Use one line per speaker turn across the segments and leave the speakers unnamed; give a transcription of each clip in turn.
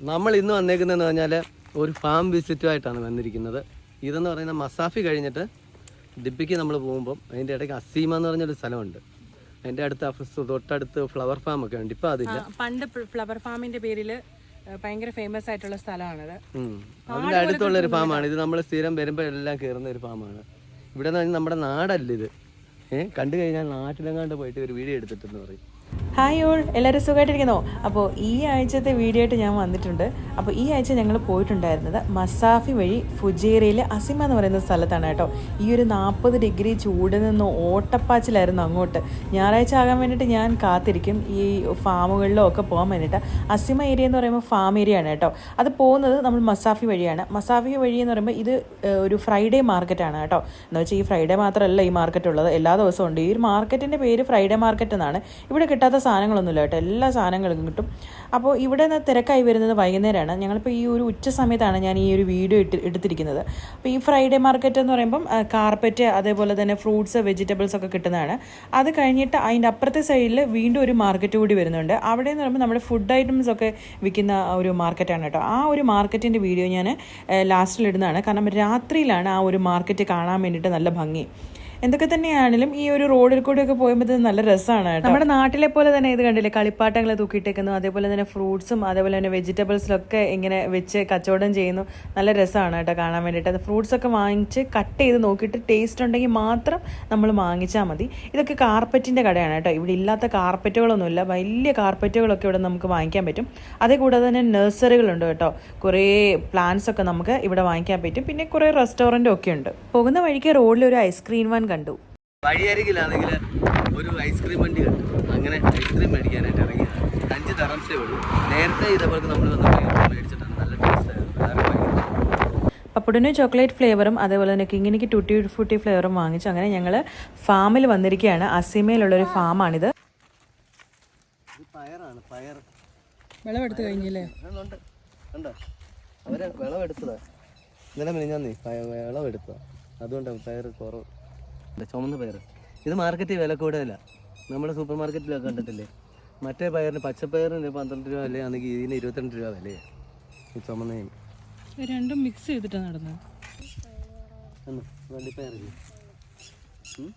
നമ്മൾ ഇന്ന് വന്നേക്കുന്നതെന്ന് പറഞ്ഞാൽ ഒരു ഫാം വിസിറ്റുമായിട്ടാണ് വന്നിരിക്കുന്നത്. ഇതെന്ന് പറയുന്ന മസാഫി കഴിഞ്ഞിട്ട് ദിപ്പിക്ക് നമ്മൾ പോകുമ്പം അതിന്റെ ഇടയ്ക്ക് അസീമ എന്ന് പറഞ്ഞൊരു സ്ഥലമുണ്ട്. അതിന്റെ അടുത്ത് തൊട്ടടുത്ത് ഫ്ലവർ ഫാം ഒക്കെ ഉണ്ട്. ഇപ്പം അതില്ല.
പണ്ട് ഫ്ലവർ ഫാമിന്റെ പേരിൽ ഭയങ്കര ഫേമസ് ആയിട്ടുള്ള സ്ഥലമാണത്.
ഉം. അതിന്റെ അടുത്തുള്ള ഒരു ഫാമാണ് ഇത് നമ്മൾ സ്ഥിരം വരുമ്പോൾ എല്ലാം കയറുന്ന ഒരു ഫാമാണ് ഇവിടെ നമ്മുടെ നാടല്ല ഇത്. ഏഹ് കണ്ടു കഴിഞ്ഞാൽ നാട്ടിലെങ്ങാണ്ട് പോയിട്ട് ഒരു വീഡിയോ എടുത്തിട്ടെന്ന് പറയും.
ഹായ് ഓൾ എല്ലാവരും സുഖമായിട്ടിരിക്കുന്നോ? അപ്പോൾ ഈ ആഴ്ചത്തെ വീഡിയോ ആയിട്ട് ഞാൻ വന്നിട്ടുണ്ട്. അപ്പോൾ ഈ ആഴ്ച ഞങ്ങൾ പോയിട്ടുണ്ടായിരുന്നത് മസാഫി വഴി ഫുജേറയിലെ അസിമ എന്ന് പറയുന്ന സ്ഥലത്താണ് കേട്ടോ. ഈ ഒരു നാൽപ്പത് ഡിഗ്രി ചൂട് നിന്ന് ഓട്ടപ്പാച്ചിലായിരുന്നു അങ്ങോട്ട്. ഞായറാഴ്ച ആകാൻ വേണ്ടിയിട്ട് ഞാൻ കാത്തിരിക്കും. ഈ ഫാമുകളിലോ ഒക്കെ പോകാൻ വേണ്ടിയിട്ട്. അസിമ ഏരിയ എന്ന് പറയുമ്പോൾ ഫാം ഏരിയ ആണ് കേട്ടോ. അത് പോകുന്നത് നമ്മൾ മസാഫി വഴിയാണ്. മസാഫി വഴി എന്ന് പറയുമ്പോൾ ഇത് ഒരു ഫ്രൈഡേ മാർക്കറ്റാണ് കേട്ടോ. എന്ന് വെച്ചാൽ ഈ ഫ്രൈഡേ മാത്രമല്ല ഈ മാർക്കറ്റ് ഉള്ളത്. എല്ലാ ദിവസവും ഉണ്ട്. ഈ ഒരു മാർക്കറ്റിന്റെ പേര് ഫ്രൈഡേ മാർക്കറ്റ് എന്നാണ്. ഇവിടെ കിട്ടാത്ത സാധനങ്ങളൊന്നുമില്ല കേട്ടോ. എല്ലാ സാധനങ്ങളും കിട്ടും. അപ്പോൾ ഇവിടെ നിന്ന് തിരക്കായി വരുന്നത് വൈകുന്നേരമാണ്. ഞങ്ങളിപ്പോൾ ഈ ഒരു ഉച്ച സമയത്താണ് ഞാൻ ഈ ഒരു വീഡിയോ ഇട്ട് എടുത്തിരിക്കുന്നത്. അപ്പോൾ ഈ ഫ്രൈഡേ മാർക്കറ്റ് എന്ന് പറയുമ്പം കാർപ്പറ്റ് അതേപോലെ തന്നെ ഫ്രൂട്ട്സ് വെജിറ്റബിൾസ് ഒക്കെ കിട്ടുന്നതാണ്. അത് കഴിഞ്ഞിട്ട് അതിന്റെ അപ്പുറത്തെ സൈഡിൽ വീണ്ടും ഒരു മാർക്കറ്റ് കൂടി വരുന്നുണ്ട്. അവിടെ എന്ന് പറയുമ്പോൾ നമ്മുടെ ഫുഡ് ഐറ്റംസ് ഒക്കെ വിൽക്കുന്ന ഒരു മാർക്കറ്റാണ് കേട്ടോ. ആ ഒരു മാർക്കറ്റിന്റെ വീഡിയോ ഞാൻ ലാസ്റ്റിൽ ഇടുന്നതാണ്. കാരണം രാത്രിയിലാണ് ആ ഒരു മാർക്കറ്റ് കാണാൻ വേണ്ടിയിട്ട് നല്ല ഭംഗി. എന്തൊക്കെ തന്നെയാണെങ്കിലും ഈ ഒരു റോഡിൽ കൂടെ ഒക്കെ പോകുമ്പോൾ നല്ല രസമാണ് നമ്മുടെ നാട്ടിലെ പോലെ തന്നെ ഇത് കണ്ടില്ലേ? കളിപ്പാട്ടങ്ങൾ തൂക്കിയിട്ടേക്കുന്നു. അതേപോലെ തന്നെ ഫ്രൂട്ട്സും അതേപോലെ തന്നെ വെജിറ്റബിൾസിലൊക്കെ ഇങ്ങനെ വെച്ച് കച്ചവടം ചെയ്യുന്നു. നല്ല രസമാണ് കേട്ടോ കാണാൻ വേണ്ടിയിട്ട്. അത് ഫ്രൂട്ട്സ് ഒക്കെ വാങ്ങിച്ച് കട്ട് ചെയ്ത് നോക്കിയിട്ട് ടേസ്റ്റ് ഉണ്ടെങ്കിൽ മാത്രം നമ്മൾ വാങ്ങിച്ചാൽ മതി. ഇതൊക്കെ കാർപ്പറ്റിന്റെ കടയാണ് കേട്ടോ. ഇവിടെ ഇല്ലാത്ത കാർപ്പറ്റുകളൊന്നുമില്ല വലിയ കാർപ്പറ്റുകളൊക്കെ ഇവിടെ നമുക്ക് വാങ്ങിക്കാൻ പറ്റും. അതേ കൂടാതെ തന്നെ നഴ്സറികളുണ്ട് കേട്ടോ. കുറേ പ്ലാന്റ്സ് ഒക്കെ നമുക്ക് ഇവിടെ വാങ്ങിക്കാൻ പറ്റും. പിന്നെ കുറേ റെസ്റ്റോറന്റും ഒക്കെ ഉണ്ട്. പോകുന്ന വഴിക്ക് റോഡിൽ ഒരു ഐസ്ക്രീം വാൻ കണ്ടു.
വഴിയരികിലാണെങ്കിൽ ഒരു ഐസ്ക്രീം വണ്ടി കണ്ടു. അങ്ങനെ ഐസ്ക്രീം മേടിക്കാനായിട്ട് ഇറങ്ങി. അഞ്ച് തറംസേ ഉള്ളൂ. നേരത്തെ ഇതേപോലെ നമ്മൾ വന്ന് മേടിച്ചിട്ടാണ്. നല്ല ടേസ്റ്റ്
പപ്പുടിന് ചോക്ലേറ്റ് ഫ്ലേവറും അതേപോലെ തന്നെ കിങ്ങിനിക്ക് ടൂട്ടി ഫ്രൂട്ടി ഫ്ലേവറും വാങ്ങിച്ചു. അങ്ങനെ ഞങ്ങൾ ഫാമിൽ വന്നിരിക്കുകയാണ്. അസീമയിലുള്ളൊരു ഫാമാണിത്.
ഇത് പയറാണ്. പയർ.
വിളവെടുത്ത് കഴിഞ്ഞില്ലേ?
അവർ ഇന്നലെ മിനിഞ്ഞാന്നേ വിളവെടുത്തതാ. അതുകൊണ്ടാണ് പയർ കുറവ്. ഇല്ല, ചുമന്ന പയർ ഇത് മാർക്കറ്റിൽ വില കൂടുതല. നമ്മുടെ സൂപ്പർ മാർക്കറ്റിലൊക്കെ കണ്ടിട്ടില്ലേ? മറ്റേ പയറിന് പച്ചപ്പയറിന് പന്ത്രണ്ട് രൂപ വിലയാണെങ്കിൽ ഇതിന് ഇരുപത്തിരണ്ട് രൂപ വില ഈ ചുമന്നയും.
രണ്ടും മിക്സ് ചെയ്തിട്ടാണ് നടന്നത്.
ഒന്ന് വള്ളിപ്പയറില്ലേ? ഉം?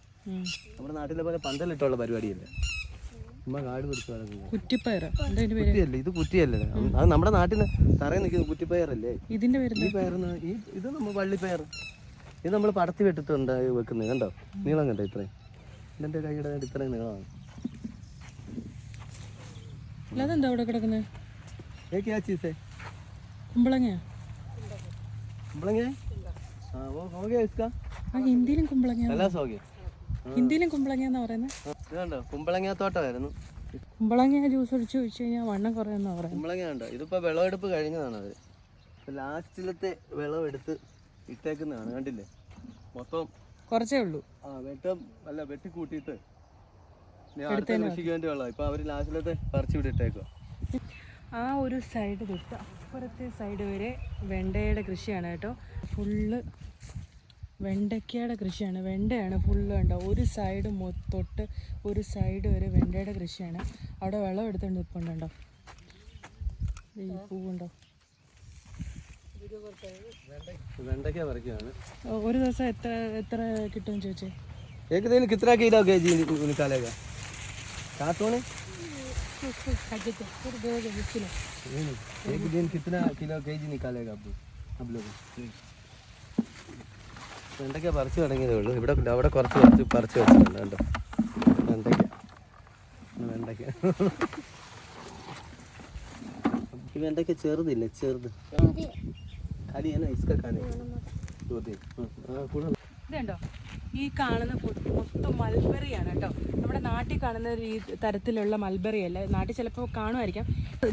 നമ്മുടെ നാട്ടിലെ പോലെ പന്തലിട്ടുള്ള പരിപാടിയല്ലേ? കുറ്റിയല്ലേ? ഇത് കുറ്റിയല്ലേ? അത് നമ്മുടെ നാട്ടിൽ തറയിൽ നിൽക്കുന്ന കുറ്റിപ്പയറല്ലേ?
ഇതിന്റെ പേര്
ഈ പയർന്ന് ഈ ഇത് നമ്മൾ വള്ളിപ്പയർ ഇത് നമ്മൾ പടത്തി വെട്ടിട്ടുണ്ട് വെക്കുന്നത് കണ്ടോ? നീളം കണ്ടോ ഇത്രയും? ഇതിന്റെ കൈയുടെ ഇത്രയും നീളമാണ്.
അതെന്താ അവിടെ കിടക്കുന്നത് കുമ്പളങ്ങ?
കുമ്പളങ്ങ? ഓ ഹോഗേ ഇസ്കാ.
ആ ഹിന്ദിയിലും കുമ്പളങ്ങ
എല്ലാ സോഗേ
ഹിന്ദിയിലും കുമ്പളങ്ങ എന്നാ പറയുന്നത്
ഇത് കണ്ടോ? കുമ്പളങ്ങ തോട്ടമായിരുന്നു
കുമ്പളങ്ങ ജ്യൂസ് ഒഴിച്ച് ഒഴിച്ച് കഴിഞ്ഞാൽ വണ്ണം കുറയുന്ന പറയുന്നത്
കുമ്പളങ്ങ ഇതിപ്പോ വിളവെടുപ്പ് കഴിഞ്ഞതാണ് അത് ലാസ്റ്റിലത്തെ വിളവെടുത്ത് ഇട്ടേക്കുന്നതാണ് കണ്ടില്ലേ? മൊത്തം
കുറച്ചേ ഉള്ളൂ.
ആ വെട്ടം അല്ല വെട്ടി കൂട്ടിയിട്ട് ഇനി അടുത്ത കൃഷിക്ക് വേണ്ടി. വെള്ളം ഇപ്പൊ അവർ ലാസ്റ്റിലത്തെ പറിച്ചു വിട്ടിട്ടേക്കുക
ആ ഒരു സൈഡ് തൊട്ട് അപ്പുറത്തെ സൈഡ് വരെ വെണ്ടയുടെ കൃഷിയാണ് കേട്ടോ. ഫുള്ള് വെണ്ടയ്ക്കയുടെ കൃഷിയാണ്. വെണ്ടയാണ് ഫുള്ള് വേണ്ട ഒരു സൈഡ് തൊട്ട് ഒരു സൈഡ് വരെ വെണ്ടയുടെ കൃഷിയാണ്. അവിടെ വെള്ളം എടുത്തുകൊണ്ട് നിൽപ്പുണ്ടോ ഈ പൂവുണ്ടോ?
വെണ്ടയ്ക്ക പറിക്കുകയാണ്
ഒ- ഒരു ദിവസം എത്ര എത്ര കിട്ടും ചോദിച്ചേ
एक दिन कितना किलो के जी नि- निकालेगा कार्टून नहीं, एक दिन कितना किलो के जी निकालेगा अब अब लोग വെണ്ടയ്ക്ക പറിച്ചു തുടങ്ങിയതേ ഉള്ളൂ ഇവിടെ അവിടെ കുറച്ച് കുറച്ച് പറിച്ചു വെച്ചിട്ടുണ്ട് കണ്ടോ വെണ്ടയ്ക്ക വെണ്ടയ്ക്ക ഈ വെണ്ടയ്ക്ക ചെറുതില്ല ചെറുത് खाली है ना इसका खाने दो दिन हाँ കൂടുതൽ
ഇതുണ്ടോ ഈ കാണുന്ന ഫുഡ് മൊത്തം മൽബറിയാണ് കേട്ടോ നമ്മുടെ നാട്ടിൽ കാണുന്ന ഒരു ഈ തരത്തിലുള്ള മൽബറി അല്ല നാട്ടിൽ ചിലപ്പോൾ കാണുമായിരിക്കാം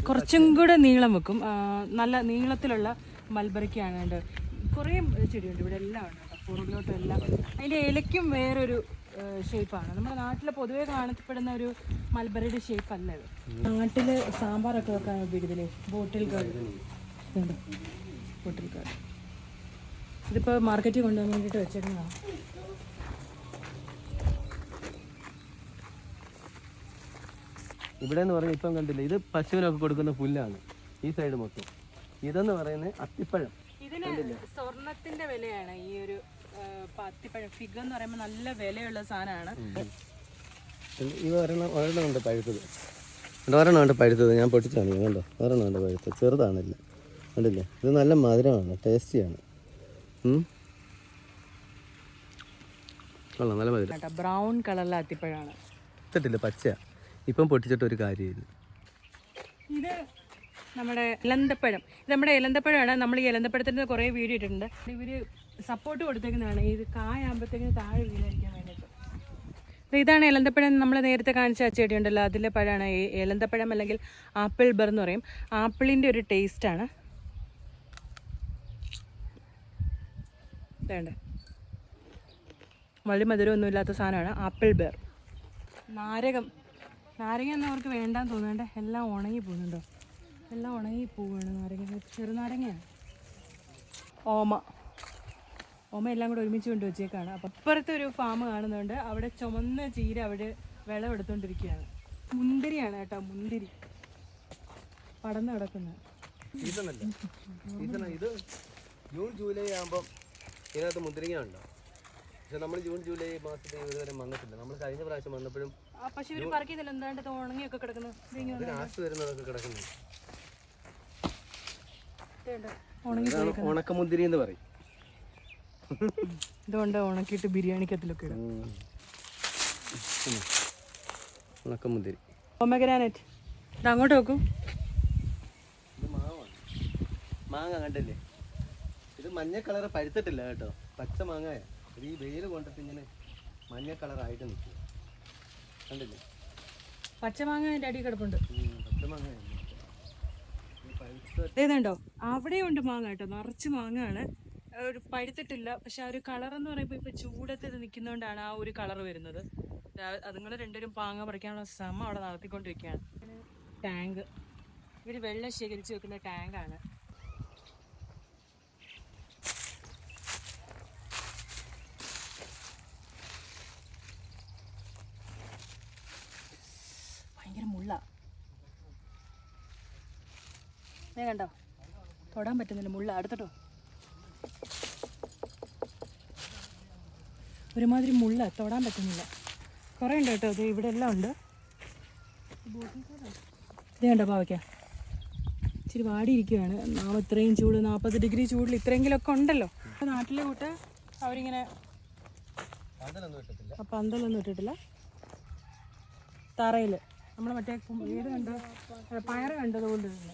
കുറച്ചും കൂടെ നീളം വെക്കും ആ, നല്ല നീളത്തിലുള്ള മൽബറിക്കാണ് കേട്ടോ കുറേ ചെടിയുണ്ട് ഇവിടെ എല്ലാം ഉണ്ട് കേട്ടോ പുറകിലോട്ടും എല്ലാം അതിൻ്റെ ഇലയ്ക്കും വേറൊരു ഷേപ്പാണ് നമ്മുടെ നാട്ടിൽ പൊതുവേ കാണപ്പെടുന്ന ഒരു മൽബറിയുടെ ഷേപ്പ് അല്ല ഇത് നാട്ടിൽ സാമ്പാറൊക്കെ വെക്കാൻ ഉപയോഗിക്കത്തില്ലേ ബോട്ടിൽ കാർഡ് കാർഡ് ഇതിപ്പോൾ മാർക്കറ്റിൽ കൊണ്ടുപോകാൻ വേണ്ടിയിട്ട് വെച്ചേക്കുന്നതാണ്
ഇവിടെ എന്ന് പറഞ്ഞാൽ ഇപ്പം കണ്ടില്ല ഇത് പശുവിനൊക്കെ കൊടുക്കുന്ന പുല്ലാണ് ഈ സൈഡ് മൊത്തം. ഇതെന്ന് പറയുന്നത് അത്തിപ്പഴം.
ഇതിന് സ്വർണത്തിന്റെ വിലയാണ് ഈ ഒരു അത്തിപ്പഴം. ഫിഗ് എന്ന് പറയുമ്പോൾ നല്ല വിലയുള്ള സാധനമാണ്.
ഈ ഒരെണ്ണം ഒരെണ്ണം ഉണ്ട് പഴുത്തത്. ഒരെണ്ണം ഉണ്ട് പഴുത്തത് ഞാൻ പൊട്ടിച്ചാണ് കണ്ടോ? ഒരെണ്ണം ഉണ്ട് പഴുത്തത് ചെറുതാണില്ല? കണ്ടില്ലേ? ഇത് നല്ല മധുരമാണ് ടേസ്റ്റിയാണ്. കൊള്ളാം നല്ല മധുരം.
ബ്രൗൺ കളറിലെ അത്തിപ്പഴമാണ്.
ഇട്ടിട്ടില്ല പച്ച ഇപ്പം പൊട്ടിച്ചിട്ട് ഒരു കാര്യമില്ല.
ഇത് നമ്മുടെ ഇലന്തപ്പഴം ഇത് നമ്മുടെ ഇലന്തപ്പഴമാണ് നമ്മൾ ഈ ഇലന്തപ്പഴത്തിന്റെ കുറേ വീഡിയോ ഇട്ടിട്ടുണ്ട്. ഇവർ സപ്പോർട്ട് കൊടുത്തേക്കുന്നതാണ്. ഇത് കായാകുമ്പോഴത്തേക്കിന് താഴെ വീഴാതിരിക്കാൻ വേണ്ടിയിട്ട് ഇതാണ് ഇലന്തപ്പഴം നമ്മൾ നേരത്തെ കാണിച്ച ചെടി ഉണ്ടല്ലോ അതിലെ പഴമാണ്. ഈ ഇലന്തപ്പഴം അല്ലെങ്കിൽ ആപ്പിൾ ബർ എന്ന് പറയും. ആപ്പിളിന്റെ ഒരു ടേസ്റ്റാണ് വേണ്ട? വലിയ മധുരമൊന്നും ഇല്ലാത്ത സാധനമാണ്. ആപ്പിൾ ബെർ നാരകം. നാരങ്ങ ഒന്നും അവർക്ക് വേണ്ടാന്ന് തോന്നേണ്ട എല്ലാം ഉണങ്ങി പോകുന്നുണ്ടോ? എല്ലാം ഉണങ്ങി പോവുകയാണ് നാരങ്ങ. ചെറുനാരങ്ങയാണ് ഓമ. ഓമ എല്ലാം കൂടെ ഒരുമിച്ച് കൊണ്ട് വെച്ചേക്കാണ്. അപ്പം അപ്പുറത്തെ ഒരു ഫാം കാണുന്നുണ്ട്. അവിടെ ചുമന്ന ചീര അവിടെ വിളവെടുത്തോണ്ടിരിക്കുകയാണ് മുന്തിരിയാണ് കേട്ടോ മുന്തിരി. പടന്ന് കിടക്കുന്നത്.
ജൂൺ ജൂലൈ ആകുമ്പം ഇതിനകത്ത് മുന്തിരിങ്ങ ഉണ്ടോ? പക്ഷെ നമ്മൾ ജൂൺ ജൂലൈ മാസത്തിൽ ഇതുവരെ വന്നിട്ടില്ല നമ്മൾ കഴിഞ്ഞ പ്രാവശ്യം വന്നപ്പോഴും
ആ പക്ഷെ ഇവർ പറക്കുന്നില്ല എന്താണ്ട് ഉണങ്ങിയൊക്കെ കിടക്കുന്നു.
ലാസ്റ്റ് വരുന്നതൊക്കെ കിടക്കുന്നു. ഉണക്കമുന്തിരി എന്ന് പറയും.
ഇതുകൊണ്ട് ഉണക്കിയിട്ട് ബിരിയാണിക്കത്തിലൊക്കെ.
ഉണക്കമുന്തിരി.
പൊമഗ്രാനറ്റ് ഇത് അങ്ങോട്ട്
നോക്കൂ. മാങ്ങ കണ്ടില്ലേ? ഇത് മഞ്ഞ കളർ പഴുത്തിട്ടില്ല കേട്ടോ. പച്ച മാങ്ങായ. ഇത് ഈ വെയിൽ കൊണ്ടിട്ട് ഇങ്ങനെ മഞ്ഞ കളറായിട്ട് നിൽക്കുക. കണ്ടില്ലേ?
പച്ചമാങ്ങ അതിന്റെ അടിയിൽ കിടപ്പുണ്ട്.
പച്ച മാങ്ങയാണ് ഈ
അവിടെയുണ്ട് മാങ്ങ കേട്ടോ. നിറച്ച് മാങ്ങയാണ് ഒരു പഴുത്തിട്ടില്ല പക്ഷെ ആ ഒരു കളർ എന്ന് പറയുമ്പോൾ ഇപ്പൊ ചൂടത്ത് ഇത് നിൽക്കുന്നതുകൊണ്ടാണ് ആ ഒരു കളർ വരുന്നത്. അതുങ്ങൾ രണ്ടുപേരും പാങ്ങ പറിക്കാനുള്ള ശ്രമം അവിടെ നടത്തിക്കൊണ്ടിരിക്കുകയാണ്. ടാങ്ക്. ഇവർ വെള്ളം ശേഖരിച്ചു വെക്കുന്ന ടാങ്കാണ് ഭയങ്കര മുള്ള നീ കണ്ടോ? തൊടാൻ പറ്റുന്നില്ല മുള്ള അടുത്തിട്ടോ. ഒരുമാതിരി മുള്ള തൊടാൻ പറ്റുന്നില്ല. കുറേ ഉണ്ട് കേട്ടോ ഇത് ഇവിടെ എല്ലാം ഉണ്ട്. ഇത് കണ്ടോ പാവയ്ക്ക. ഇച്ചിരി വാടിയിരിക്കുകയാണ് നാം ഇത്രയും ചൂട് നാൽപ്പത് ഡിഗ്രി ചൂടിൽ ഇത്രയെങ്കിലുമൊക്കെ ഉണ്ടല്ലോ. നാട്ടിലെ കൂട്ട് അവരിങ്ങനെ പന്തലൊന്നും ഇട്ടിട്ടില്ല. തറയിൽ നമ്മൾ മറ്റേ വീട് കണ്ടോ പയറ് കണ്ടതുകൊണ്ട് തന്നെ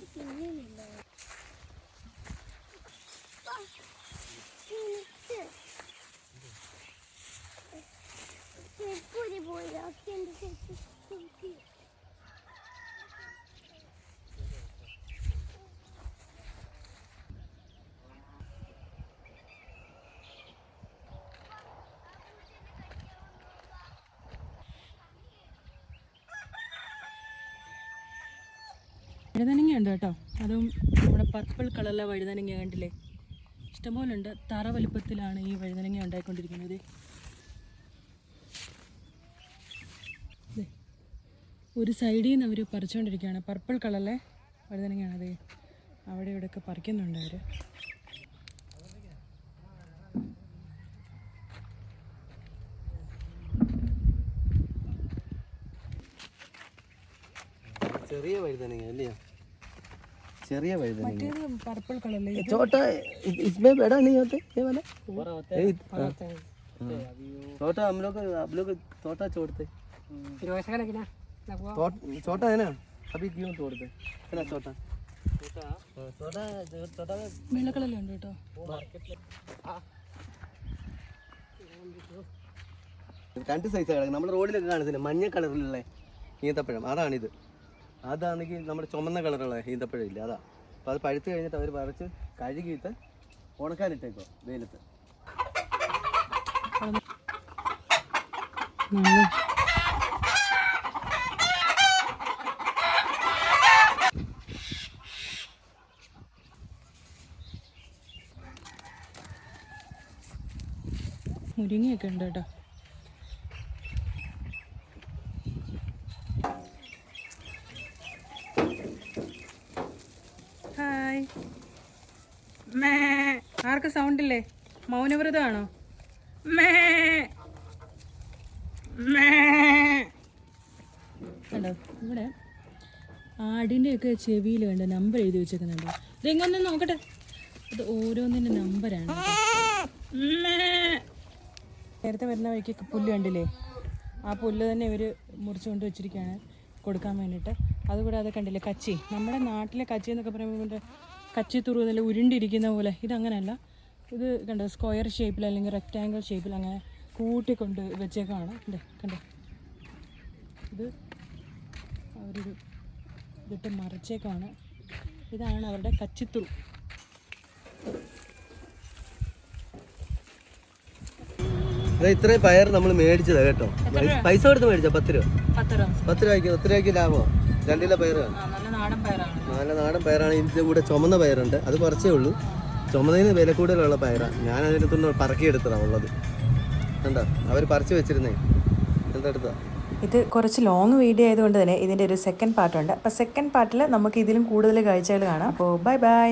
വഴുതനങ്ങ ഉണ്ട് കേട്ടോ. അതും നമ്മുടെ പർപ്പിൾ കളറിലെ വഴുതനങ്ങ കണ്ടില്ലേ? ഇഷ്ടംപോലെ ഉണ്ട് തറ വലിപ്പത്തിലാണ് ഈ വഴുതനങ്ങ ഉണ്ടായിക്കൊണ്ടിരിക്കുന്നത്. ഒരു സൈഡിൽ നിന്ന് അവർ പറിച്ചുകൊണ്ടിരിക്കുകയാണ് പർപ്പിൾ കളറിലെ വഴുതനങ്ങയാണത് അവിടെ ഇവിടെയൊക്കെ പറിക്കുന്നുണ്ട് അവർ
ചെറിയ വഴുതനങ്ങ അല്ലയോ ചെറിയ വഴുതനങ്ങ
മറ്റേത് പർപ്പിൾ കളറിലെ
छोटा इस- इसमें बड़ा नहीं होते ये वाला ये इत- हाँ। हाँ। छोटा हम लोग आप लोग छोटा छोड़ते छोट- छोटा है ना अभी क्यों तोड़ते है ना छोटा हाँ, छोटा जो- छोटा
വെള്ള കളറിലുണ്ട് കേട്ടോ
രണ്ട് സൈസ് കിടക്കും നമ്മുടെ റോഡിലൊക്കെ കാണുന്നില്ല മഞ്ഞ കളറിലുള്ള ഈന്തപ്പഴം അതാണിത് അതാണെങ്കിൽ നമ്മുടെ ചുമന്ന കളറുള്ള ഈന്തപ്പഴം ഇല്ല അതാ. അപ്പോൾ അത് പഴുത്ത് കഴിഞ്ഞിട്ട് അവർ പറിച്ച് കഴുകിയിട്ട് ഉണക്കാനിട്ടേക്കോ വെയിലത്ത്.
മുരിങ്ങയൊക്കെ ഉണ്ട് കേട്ടോ ഹായ് മേ. ആർക്ക് സൗണ്ട് ഇല്ലേ മൗനവ്രതമാണോ? മേ. മേ. ഇവിടെ ആടിന്റെയൊക്കെ ചെവിയിൽ കണ്ട നമ്പർ എഴുതി വെച്ചേക്കുന്നുണ്ടോ. ഇതെങ്ങനെ നോക്കട്ടെ. അത് ഓരോന്നിന്റെ നമ്പറാണ് നേരത്തെ വരുന്ന വഴിക്ക് പുല്ല് കണ്ടില്ലേ? ആ പുല്ല് തന്നെ ഇവർ മുറിച്ചുകൊണ്ട് വെച്ചിരിക്കുകയാണ് കൊടുക്കാൻ വേണ്ടിയിട്ട്. അതുകൂടാതെ കണ്ടില്ലേ കച്ചി. നമ്മുടെ നാട്ടിലെ കച്ചി എന്നൊക്കെ പറയുമ്പോൾ കച്ചി തുറു നല്ല ഉരുണ്ടിരിക്കുന്ന പോലെ. ഇതങ്ങനെയല്ല. ഇത് കണ്ടോ സ്ക്വയർ ഷേപ്പിൽ അല്ലെങ്കിൽ റെക്റ്റാങ്കിൾ ഷേപ്പിൽ അങ്ങനെ കൂട്ടിക്കൊണ്ട് വെച്ചേക്കാണ് അല്ലേ കണ്ടോ? ഇത് അവരൊരു ഇതിട്ട് മറിച്ചേക്കാണ് ഇതാണ് അവരുടെ കച്ചിത്തുറു
അതെ ഇത്രയും പയർ നമ്മൾ മേടിച്ചതാ കേട്ടോ. പൈസ- കൊടുത്ത് മേടിച്ച? പത്ത് രൂപ?
പത്ത് രൂപ.
പത്ത് രൂപയ്ക്ക് പത്ത് രൂപയ്ക്ക് ലാഭമാണ് രണ്ട് കിലോ പയർ
ആ നല്ല നാടൻ പയറാണ്.
നല്ല നാടൻ പയറാണ്. ഇതിന്റെ കൂടെ ചുമന്ന പയറുണ്ട്. അത് കുറച്ചേ ഉള്ളൂ. ചുമന്നതിന് വില കൂടുതലുള്ള പയറാണ് ഞാൻ അതിനകത്തുനിന്ന് പറക്കിയെടുത്തതാണ് ഉള്ളത്. കണ്ടോ? അവർ പറിച്ചു വെച്ചിരുന്നേ. എന്താ എടുത്താ
ഇത് കുറച്ച് ലോങ് വീഡിയോ ആയതുകൊണ്ട് തന്നെ ഇതിന്റെ ഒരു സെക്കൻഡ് പാർട്ടുണ്ട് അപ്പോൾ സെക്കൻഡ് പാർട്ടിൽ നമുക്ക് ഇതിലും കൂടുതൽ കാഴ്ചകൾ കാണാം. അപ്പോൾ ബൈ ബൈ